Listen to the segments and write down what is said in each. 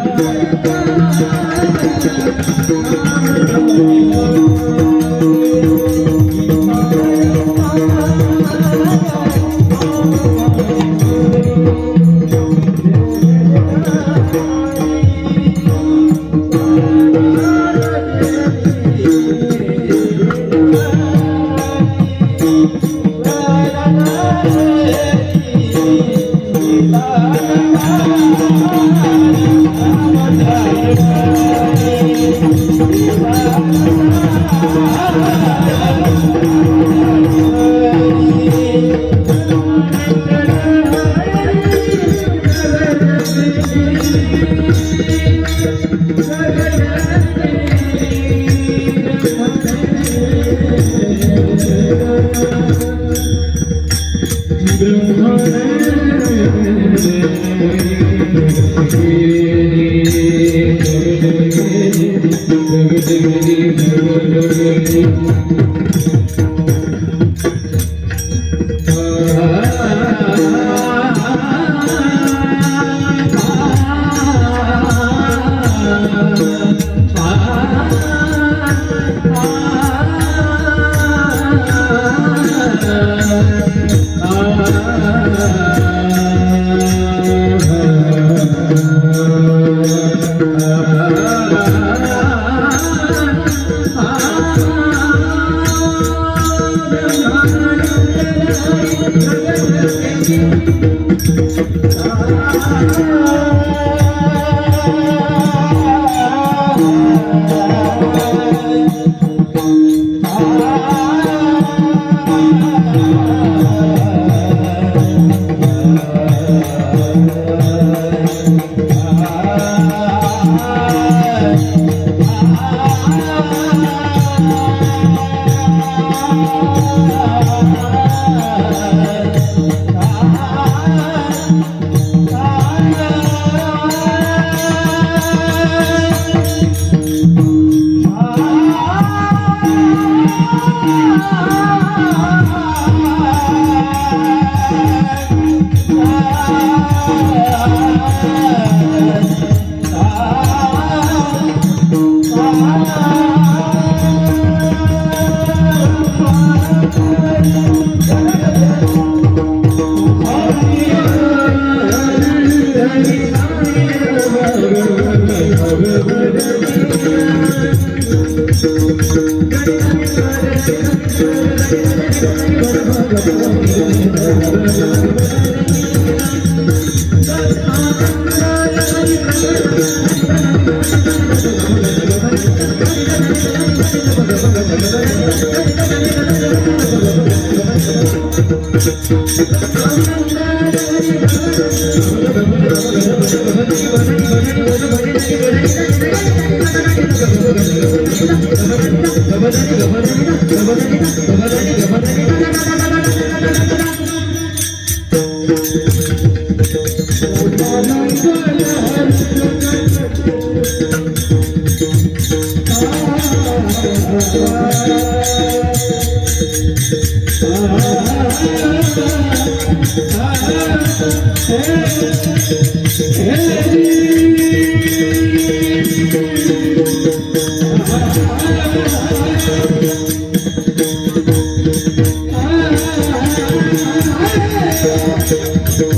Thank you. त्याने do, do.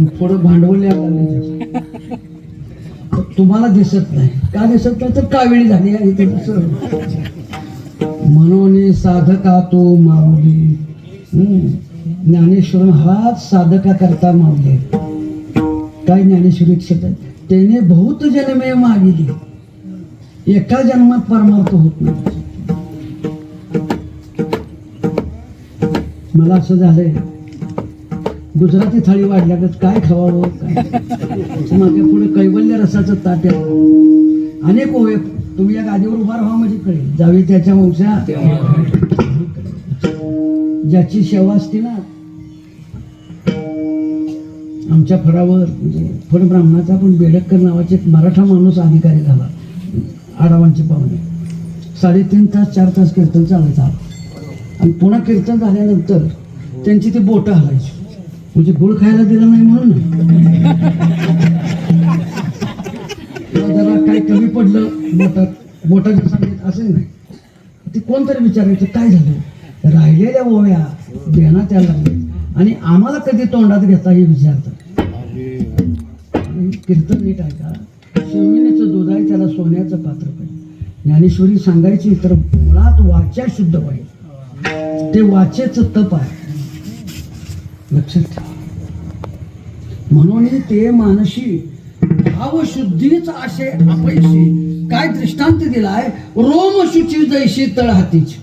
थोडं भांडवल तुम्हाला दिसत नाही. का दिसत नाही? तर कावेळी झाली आहे म्हणून साधका तो माऊली. हम्म. ज्ञानेश्वर हाच साधका करता माऊली. काय ज्ञानेश्वरी आहे त्याने बहुत जन्मे मागिली. एका जन्मात परमार्थ होत नाही. मला असं झालंय. गुजराती थाळी वाढल्यागत काय खावावं? काय मागे पुढे कैवल्य रसाचं ताट आहे. अनेक ओवे तुम्ही या गादीवर उभा राहा म्हणजे कळेल. जावी त्याच्या वंशा. ज्याची सेवा असते ना आमच्या फडावर म्हणजे फड ब्राह्मणाचा पण बेडक्कर नावाचे एक मराठा माणूस अधिकारी झाला. आडावांचे पाहुणे. साडेतीन तास चार तास कीर्तन चालायचा आणि पुन्हा कीर्तन झाल्यानंतर त्यांची ती बोटं हलायची. म्हणजे गुळ खायला दिलं नाही म्हणून? जरा काही कमी पडलं बोटात बोटाच्या सांगित असेल नाही. ते कोणतरी विचारायचं काय झालं? राहिलेल्या ओव्या देण्यात यायला आणि आम्हाला कधी तोंडात घेता हे विचारतात. कीर्तन नीट ऐका. शिवणीचं दूध आहे त्याला सोन्याचं पात्र पाहिजे ज्ञानेश्वरी सांगायची तर मुळात वाच्या शुद्ध पाहिजे ते वाचेच तप आहे. लक्षात ठेवा. म्हणून ते मानशी भावशुद्धीच असे अपयशी. काय दृष्टांत दिलाय? रोम शुची जैशी तळहातीची.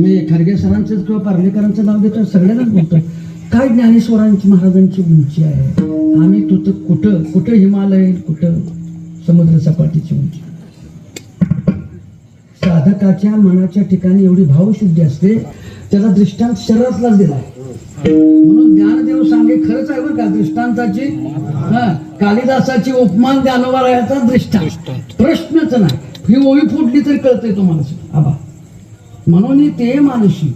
मी खरगे सरांचं किंवा पार्लेकरांचं नाव देतो सगळ्यांनाच बोलतो काय ज्ञानेश्वरांची महाराजांची उंची आहे? आम्ही तुझं कुठं कुठं हिमालय कुठं समुद्र सपाटीची उंची? साधकाच्या मनाच्या ठिकाणी एवढी भावशुद्धी असते त्याला दृष्टांत शरीरातलाच दिलाय म्हणून ज्ञानदेव सांगे खरंच आहे बरं का दृष्टांताची हा कालिदासाची उपमान ज्ञानोबारायाचा दृष्टांत. प्रश्नच नाही. ही ओळी फुटली तरी कळतंय तुम्हाला. आबा. म्हणून ते मानशी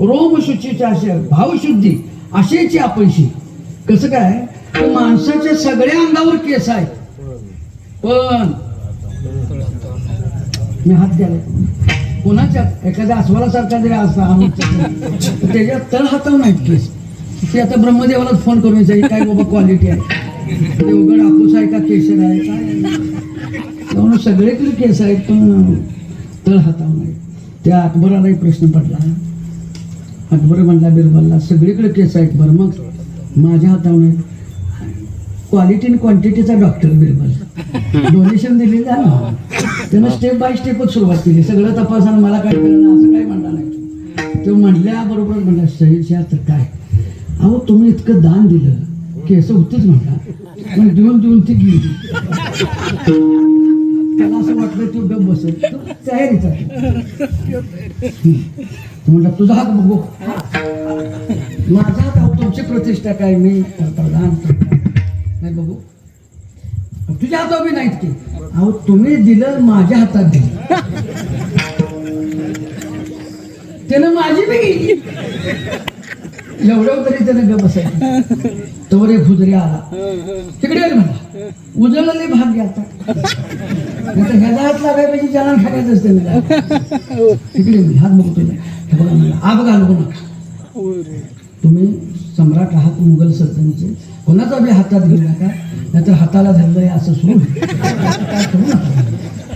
रोमशुचीच्या अशा भावशुद्धी अशेची आपणशी कसं काय? माणसाच्या सगळ्या अंगावर केस आहेत. पण मी हात द्यायला कोणाच्या एखाद्या अस्वलासारखा जरी असता त्याच्यात तळ हाताव नाहीत केस. ते आता ब्रह्मदेवालाच फोन करून विचारले काय बाबा क्वालिटी आहे? ते उघड आपूस आहे का केसर आहे काय आहे? त्यामुळे सगळीकडे केस आहेत पण तळ हाताव नाही त्या अकबरालाही प्रश्न पडला. अकबर म्हणला बिरबलला सगळीकडे केस आहेत बरं मग? माझ्या हातावर नाहीत. क्वालिटी आणि क्वांटिटीचा डॉक्टर बिरबल डोनेशन दिलेलं आहे ना. त्यानं स्टेप बाय स्टेपच सुरुवात केली. सगळं तपासा मला काय कळलं असं काय म्हणला नाही. तो म्हणल्या बरोबर म्हणला शहीद तर काय? अहो तुम्ही इतकं दान दिलं. केस होतंच म्हणला. पण देऊन देऊन ती गेली. त्याला असं वाटलं तू गप बसत. तयारीचा म्हणला तुझा हात बघू. माझा हात तुमची प्रतिष्ठा काय मी प्रधान. नाही बघू. तुझ्या हातात बी नाहीत की. अहो तुम्ही दिलं माझ्या हातात दिलं. त्यानं माझी बी एवढं तरी त्यानं ग बसायचं. तोरे फुजरे आला. तिकडे म्हणा उजळले भाग घ्या नाही तर ह्याला हात लागाय पाहिजे ज्याला खाण्याचं असते मला तिकडे हात बघतो तुला बघा मला आग घालू नका. तुम्ही सम्राट आहात मुघल सल्तनचे कोणाचा बी हातात घेऊ नका? नाहीतर हाताला धरलंय असं सोडून काय करू नका?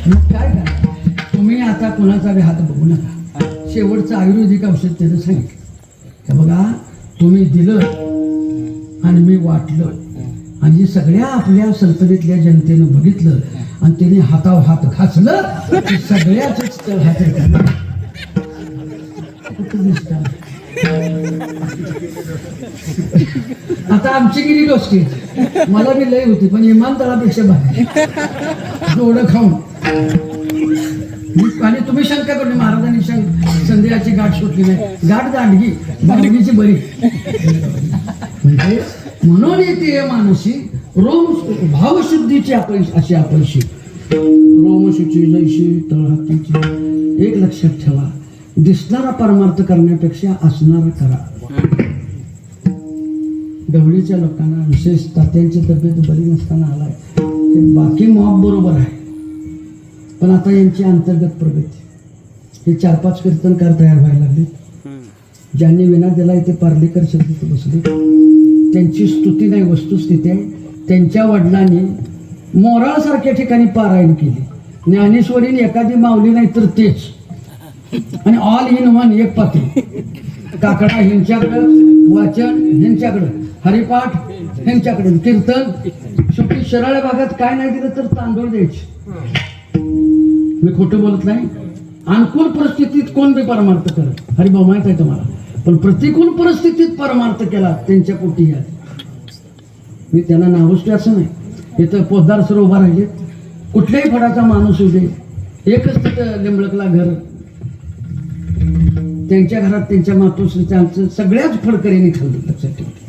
मग काय करा? तुम्ही आता कोणाचा बी हात बघू नका. शेवटचं आयुर्वेदिक औषध त्यानं सांगितलं. हे बघा तुम्ही दिलं आणि मी वाटलं. आणि सगळ्या आपल्या सल्तनीतल्या जनतेनं बघितलं आणि त्याने हातावर हात घासलं सगळ्याच तळ हात येतात. आता आमची गेली गोष्टी. मला बी लय होती पण इमानतळापेक्षा बाहेर डोळं खाऊन. आणि तुम्ही शंका करू महाराजांनी संध्याची गाठ सुटली नाही. गाठ दांडगी दांडगीची बरी. म्हणजे म्हणून येते मानसी रोम भावशुद्धीची आपण अशी अपयशी. रोमशुची जैशी तळहातीची. एक लक्षात ठेवा. दिसणारा परमार्थ करण्यापेक्षा असणारा करा. गवळीच्या लोकांना विशेष तात्यांची तब्येत बरी नसताना आलाय. ते बाकी मॉब बरोबर आहे. पण आता यांची अंतर्गत प्रगती. हे चार पाच कीर्तनकार तयार व्हायला लागले ज्यांनी विना दिला इथे पार्लेकर शब्द बसले. त्यांची स्तुती नाही वस्तुस्थिती आहे. त्यांच्या वडिलांनी मोराळसारख्या ठिकाणी पारायण केली. ज्ञानेश्वरीने एखादी मावली नाही तर तेच. आणि ऑल इन वन एक पात्री काकडा ह्यांच्याकडं वाचन ह्यांच्याकडं हरिपाठ ह्यांच्याकडं. कीर्तन शेवटी शराळ भागात काय नाही दिलं तर तांदूळ द्यायचे. मी खोटं बोलत नाही. अनुकूल परिस्थितीत कोण बी परमार्थ करत हरिभाऊ माहीत आहे तुम्हाला. पण प्रतिकूल परिस्थितीत परमार्थ केला त्यांच्या पोटी या मी त्यांना नावष्टी असं नाही. इथं पोद्दार सर उभा राहिले कुठल्याही फडाचा माणूस होऊ एकच तिथं लिंबळकला घर त्यांच्या घरात त्यांच्या मातोश्री त्यांचं सगळ्याच फडकरीने खाल्लं लक्षात ठेवलं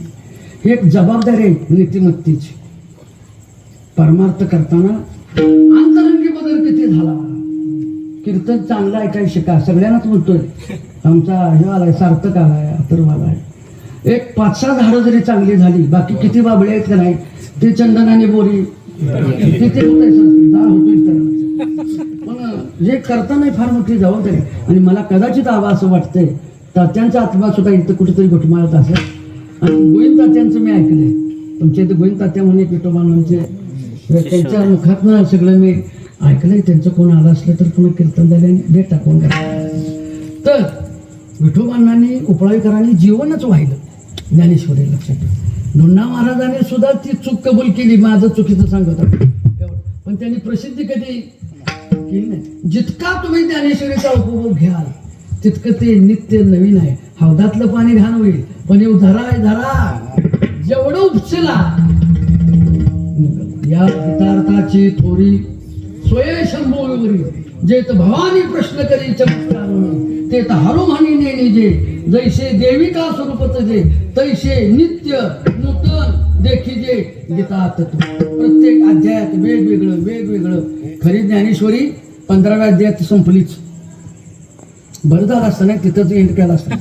ही एक जबाबदारी आहे नीतिमत्तेची. परमार्थ करताना अंतरंगी बदल किती झाला. कीर्तन चांगलं ऐकाय शिका. सगळ्यांनाच म्हणतोय आमचा हे आलाय सार्थक आलाय अथर्वाला आहे. एक पाच सहा झाडं जरी चांगली झाली बाकी किती बाबळे आहेत का नाही ते चंदनाने बोरी. किती होत पण जे करताना फार मोठी जबाबदारी. आणि मला कदाचित आवा असं वाटतंय. तात्यांचा आत्मा सुद्धा इथं कुठेतरी घुटमाळत असेल. आणि गोविंद तात्यांचं मी ऐकलंय. तुमच्या इथे गोविंद तात्या म्हणे विठोबांचे त्यांच्या मुखातनं सगळं मी ऐकलंय. त्यांचं कोण आलं असलं तर पुन्हा कीर्तन झाल्याने डेट टाकून तर विठोबांनानी उपळावीकरांनी जीवनच वाहिलं. ज्ञानेश्वरी लक्षात ठेवा. मुन्ना महाराजांनी सुद्धा ती चूक कबूल केली. माझं चुकीचं सांगत. पण त्यांनी प्रसिद्धी कधी केली नाही जितका तुम्ही ज्ञानेश्वरीचा उपभोग घ्याल तितकं ते नित्य नवीन आहे. हौदातलं पाणी घाण होईल पण येऊ धरा आहे धरा. जेवढं उपचला या गीतार्थाची थोरी स्वय शंभूवरी जे त भवानी प्रश्न करी चमत्कार ते तर हरो नेणे जे. जैसे देविका स्वरूपत जे तैसे नित्य नूतन देखी जे. गीता तत्व. प्रत्येक अध्यायात वेगवेगळं वेगवेगळं. खरी ज्ञानेश्वरी पंधराव्या अध्यायात संपलीच. बरं झालं असतं नाही तिथंच एंड केला असतं.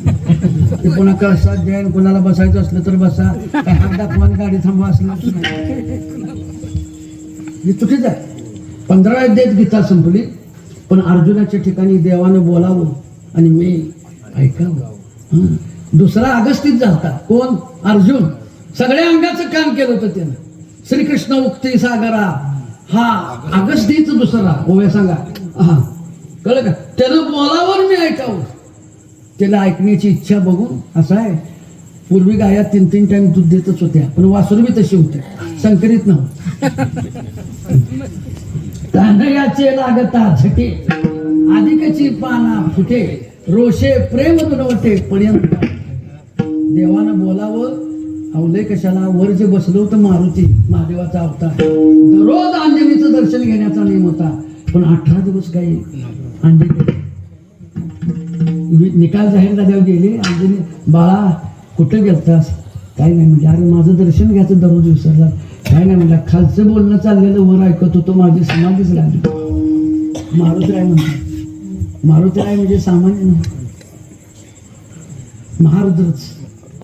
ते कोणा कळसात कोणाला बसायचं असलं तर बसा. काय हात दाखवा गाडी थांबवा असलं असं नाही. हे आहे. पंधरा अध्यायात गीता संपली. पण अर्जुनाच्या ठिकाणी देवानं बोलावं आणि मी ऐकावं. दुसरा अगस्तीत झालता. कोण? अर्जुन. सगळ्या अंगाचं काम केलं होतं त्यानं. श्रीकृष्ण उक्ती सागरा. हा अगस्तीच दुसरा. ओव्या सांगा. हा. कळलं का? त्यानं बोलावर मी ऐकावं. त्याला ऐकण्याची इच्छा बघून असं आहे. पूर्वी गाया तीन तीन टाइम दूध देतच होत्या पण वासरू बी तशी होते संकरित नव्हतं. तांदळाचे लागता झटे अधिकची पाना फुटे रोषे प्रेम दुनवटे पर्यंत. देवानं बोलावं अवले कशाला? वर जे बसलो होतं मारुती महादेवाचा अवतार. दररोज अंजनीचं दर्शन घेण्याचा नियम होता. पण अठरा दिवस काही अंजनी वि- निकाल जाहीर झाल्यावर गेले अंजनी बाळा कुठं गेलतास? काय नाही. म्हणजे अरे माझं दर्शन घ्यायचं दररोज विसरला. काय नाही म्हणजे खालचं बोलणं चाललेलं वर ऐकत होतो. माझी समाधीच लागली. मारुतराय म्हणतात मारुतराय म्हणजे सामान्य महारुद्रच.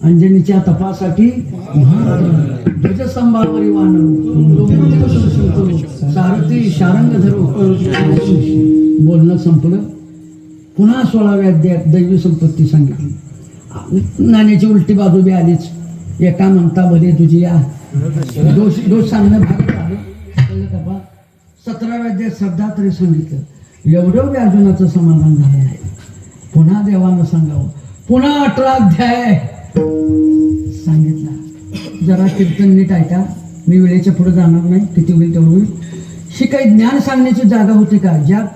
अंजनीच्या तपासाठी ध्वजस्तंभावरी वानरू सारथी शारंग धरू बोलणं संपलं. पुन्हा सोळाव्या अध्यायात दैवी संपत्ती सांगितली. नाण्याची उलटी बाजू बी आलीच. एका म्हणता भले तुझी या दोष दोष सांगणं भाग झालं का सतराव्या अध्यायात श्रद्धा तरी सांगितलं. एवढं बी अर्जुनाचं समाधान झालं नाही. पुन्हा देवानं सांगावं. पुन्हा अठरा अध्याय. सांगितला. जरा कीर्तन नीट ऐका. मी वेळेच्या पुढे जाणार नाही. किती होईल तेवढं होईल. ही काही ज्ञान सांगण्याची जागा होती का? ज्या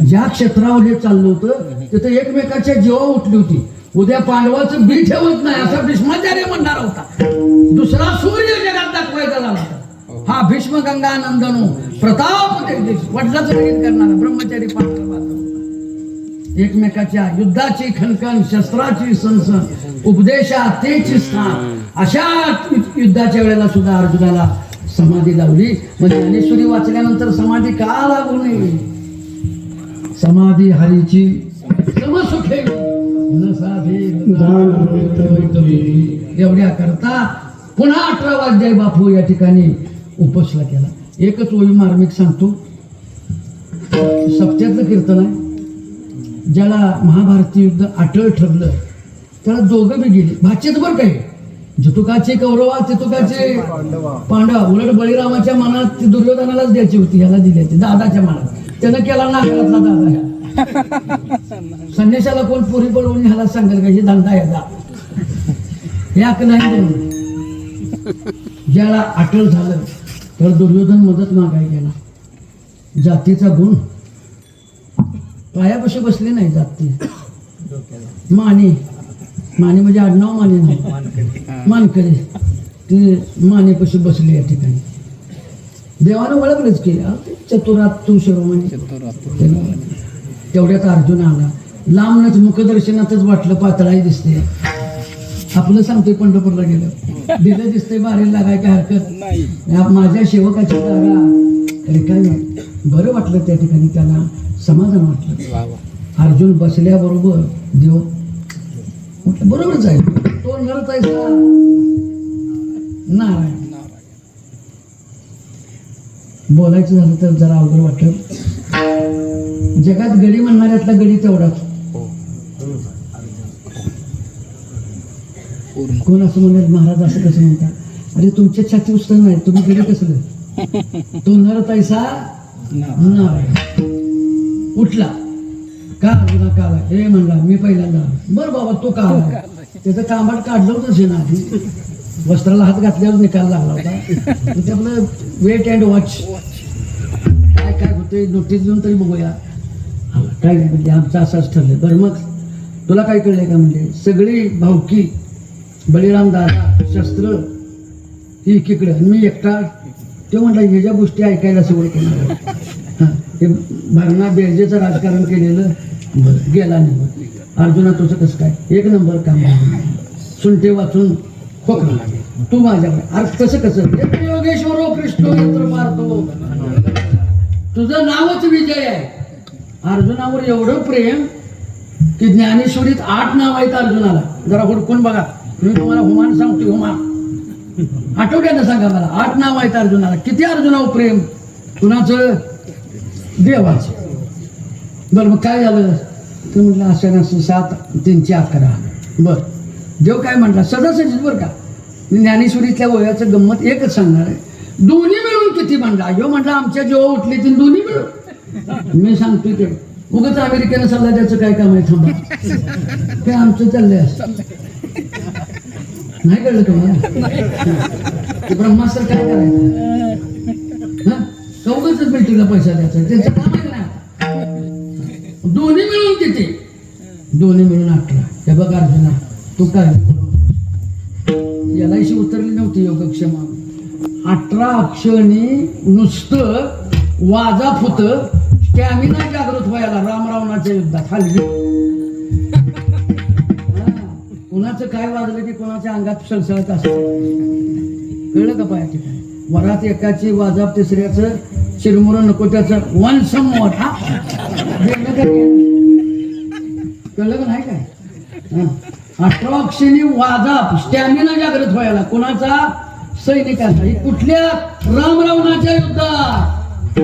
ज्या क्षेत्रावर हे चाललं होतं तिथं एकमेकाच्या जीवा उठली होती. उद्या पांडवाचं बी ठेवत नाही असा भीष्माचार्य म्हणणार होता. दुसरा सूर्य जगात दाखवायचा झाला होता. हा भीष्म गंगा नंदनो प्रताप तेजस वडिलाचं करणारा ब्रह्मचारी पात्र एकमेकाच्या युद्धाची खणखण शस्त्राची सणसण उपदेशा तेची स्थान. अशा युद्धाच्या वेळेला सुद्धा अर्जुनाला समाधी लावली. म्हणजे ज्ञानेश्वरी वाचल्यानंतर समाधी का लागू नये? समाधी हरीची समसुखे न साधे एवढ्या करता पुन्हा अठरा वाद्याय बापू या ठिकाणी उपसला केला. एकच ओळी मार्मिक सांगतो. सप्त्यातलं कीर्तन आहे. ज्याला महाभारती युद्ध अटळ ठरलं त्याला दोघं बी गेली. भाच्यात बरं काय? जतुकाचे कौरवा चतुकाचे पांडवा. उलट बळीरामाच्या मनात ती दुर्योधनालाच द्यायची होती ह्याला दिल्याची दादाच्या मनात. त्यानं केला नागरातला दादा संन्याशाला कोण पुरी पळवून ह्याला सांगेल का हे धंदा याचा याक नाही ज्याला अटळ झालं तर दुर्योधन मदत मागाय गेला. जातीचा गुण पायापाशी बसले नाही जाती माने. माने म्हणजे आडनाव माने नाही. मानकरी. ते मानेपाशी बसले या ठिकाणी. देवानं ओळखलंच की ते चतुरात तू शिरोमणी तेवढ्यात अर्जुन आला. लांबनच मुखदर्शनातच वाटलं पातळाही दिसते आपलं सांगतोय पंढरपूरला गेलं. दिलं दिसतंय बाहेर लागाय काय हरकत? माझ्या सेवकाची जागा. काय? बरं वाटलं त्या ठिकाणी त्याला. समाधान वाटलं. अर्जुन बसल्याबरोबर देव म्हटलं बरोबरच आहे तो नरच आहे सा. नारायण. बोलायचं झालं तर जरा अवघड वाटलं जगात गडी म्हणणाऱ्यातला गडी तेवढाच. हो. कोण असं म्हणत महाराज असं कसं म्हणतात? अरे तुमच्या छाती उचल नाही. तुम्ही गडी कसलं तो नर तैसा ना नारायण. उठला. का तुला का आला? हे म्हणला मी पहिल्यांदा बर बाबा तो का आला? त्याचं कांबाट काढलं होतं ना आधी वस्त्राला हात घातल्यावर निकाल लागला होता. त्यामुळे वेट अँड वॉच काय काय होते नोटीस देऊन तरी बघूया. काय नाही म्हणजे आमचं असंच ठरलं बरं मग तुला काय कळलंय का म्हणजे सगळी भावकी बळीराम दादा शस्त्र ही एकीकडे मी एकटा ते म्हटलं ह्याच्या गोष्टी ऐकायला सगळं हे भरणा बेरजेचं राजकारण केलेलं बरं गेला नाही. अर्जुना तुझं कसं काय? एक नंबर काम झालं. सुंटे वाचून खोकला तू माझ्याकडे अर्थ कसं कसं? योगेश्वर कृष्ण यंत्र मारतो. तुझं नावच विजय आहे. अर्जुनावर एवढं प्रेम की ज्ञानेश्वरीत आठ नाव आहेत अर्जुनाला. जरा हुडकून बघा. मी तुम्हाला हुमान सांगतो हुमान. आठवड्यानं सांगा मला. आठ नाव आहेत अर्जुनाला. किती अर्जुनावर प्रेम? कुणाचं? देवाचं. बरं मग काय झालं? ते म्हटलं असं नसं सात तीनशे अकरा. बर. देव काय म्हटला? सदासजीच बरं का? मी ज्ञानेश्वरीतल्या वयाचं गंमत एकच सांगणार आहे. दोन्ही मिळून किती म्हणला? यो म्हटलं आमच्या जेव्हा उठले ते दोन्ही मिळून. मी सांगतो ते. उगाच अमेरिकेनं सल्ला द्यायचं काय काम आहे? थांबा. ते आमचं चाललंय असतं नाही कळलं तुम्हाला ब्रह्मास्त्र काय करायचं? चौकच चौघच बिल्डिंगला पैसा द्यायचा त्यांचं काम आहे ना दोन्ही मिळून देते. दोन्ही मिळून अकरा हे बघ अर्जुना तू काय यालाशी उतरली नव्हती योगक्षेमा. अठरा अक्षरनी नुसतं वाजा फुत स्टॅमिना जागृत व्हायला रामरावणाच्या युद्धात. हल्ली हा, कुणाचं काय वाजलं की कोणाच्या अंगात सळसळत असतं? कळलं का पाया ठिकाणी? वरात एकाची वाजाप तिसऱ्याचं चिरमुर नको त्याचं. वन सम मोठा. कळलं का नाही काय? हं. वाजाब वाजाप स्टॅमिना जागृत व्हायला. कोणाचा? सैनिकाचा. ही कुठल्या? रामरावणाच्या युद्धात.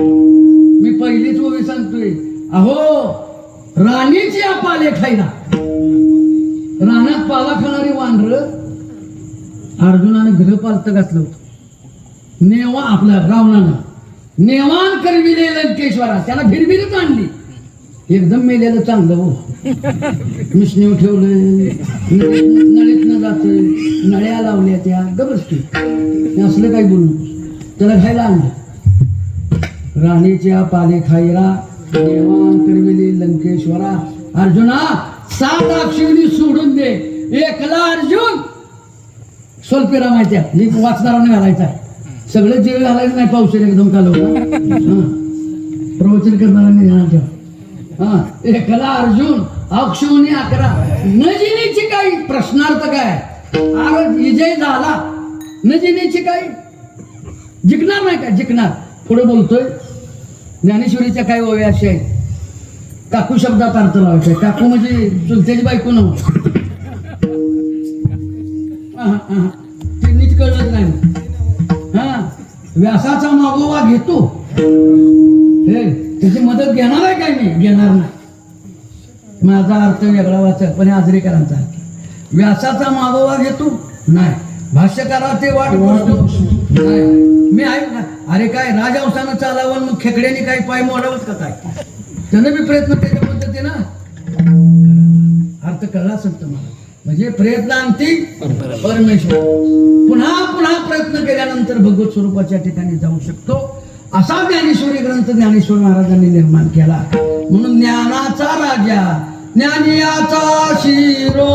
मी पहिलीच ओवी सांगतोय. अहो राणीची अपाले खायला. रानात पाला खाणारी वानर अर्जुनाने घर पालत घातलं होतं. नेवा आपला रावणानं नेवान करविले लंकेश्वरा त्याला भिरभिरच आणली. एकदम मेलेलं चांगलं हो. मिशनीव ठेवलं. नळीत न जात. नळ्या लावल्या त्या. गबस असलं काही बोलू त्याला खायला आणलं. राणीच्या पाले खायला देवान करविले लंकेश्वरा. अर्जुना सात अक्षरी सोडून दे. एकला अर्जुन. स्वल्पेरा माहिती आहे. घालायचा सगळं जीव घालायचं नाही पावसाने एकदम कालवलं प्रवचन करणाऱ्यांनी ध्यान ठेवा. हा. एकला अर्जुन अक्षुनी अकरा. न जिनीची काही प्रश्नार्थ काय? अरे विजय झाला. न जिनीची काही जिंकणार नाही का? जिंकणार. पुढे बोलतोय ज्ञानेश्वरीच्या काय ओव्या अशी आहेत. काकू शब्दात अर्थ लावायचा. काकू म्हणजे चुलत्याची बायको नव ते नीट कळत नाही. व्यासाचा मागोवा घेतो. हे त्याची मदत घेणार आहे काय मी? घेणार नाही. माझा अर्थ वेगळा वाचक पण आजरेकरांचा अर्थ. व्यासाचा मागोवा घेतो? नाही. भाष्यकारा ते वाट बघतो मी आहे ना अरे काय राजवंशानं चालावं मग खेकड्याने काही पाय मोडावत का काय? त्यानं मी प्रयत्न त्याच्या पद्धतीनं अर्थ कळला असेल तुम्हाला. म्हणजे प्रयत्न आणते परमेश्वर. पुन्हा पुन्हा प्रयत्न केल्यानंतर भगवत स्वरूपाच्या ठिकाणी जाऊ शकतो. असा ज्ञानेश्वरी ग्रंथ ज्ञानेश्वर महाराजांनी निर्माण केला. म्हणून ज्ञानाचा राजा ज्ञानियाचा शिरो.